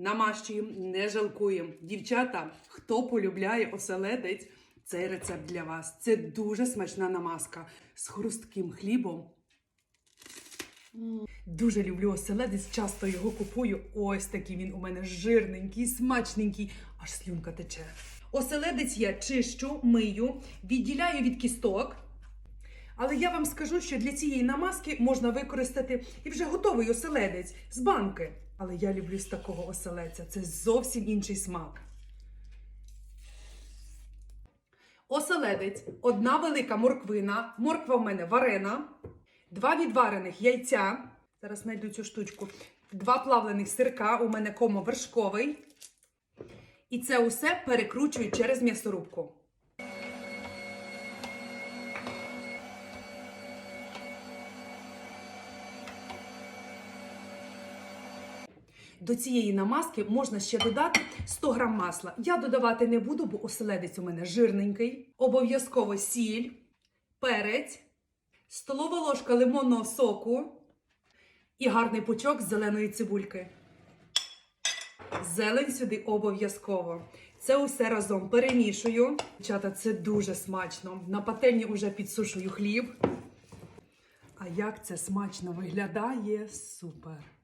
намащуємо, не жалкуємо. Дівчата, хто полюбляє оселедець, цей рецепт для вас. Це дуже смачна намазка з хрустким хлібом. Дуже люблю оселедець, часто його купую. Ось такий він у мене жирненький, смачненький, аж слюнка тече. Оселедець я чищу, мию, відділяю від кісток. Але я вам скажу, що для цієї намазки можна використати і вже готовий оселедець з банки. Але я люблю з такого оселедця. Це зовсім інший смак. Оселедець, одна велика морквина. Морква в мене варена, два відварених яйця. Зараз знайду цю штучку. Два плавлених сирка. У мене комо вершковий. І це усе перекручую через м'ясорубку. До цієї намазки можна ще додати 100 грам масла. Я додавати не буду, бо оселедець у мене жирненький. Обов'язково сіль, перець, столова ложка лимонного соку і гарний пучок зеленої цибульки. Зелень сюди обов'язково. Це усе разом перемішую. Дівчата, це дуже смачно. На пательні вже підсушую хліб. А як це смачно виглядає? Супер!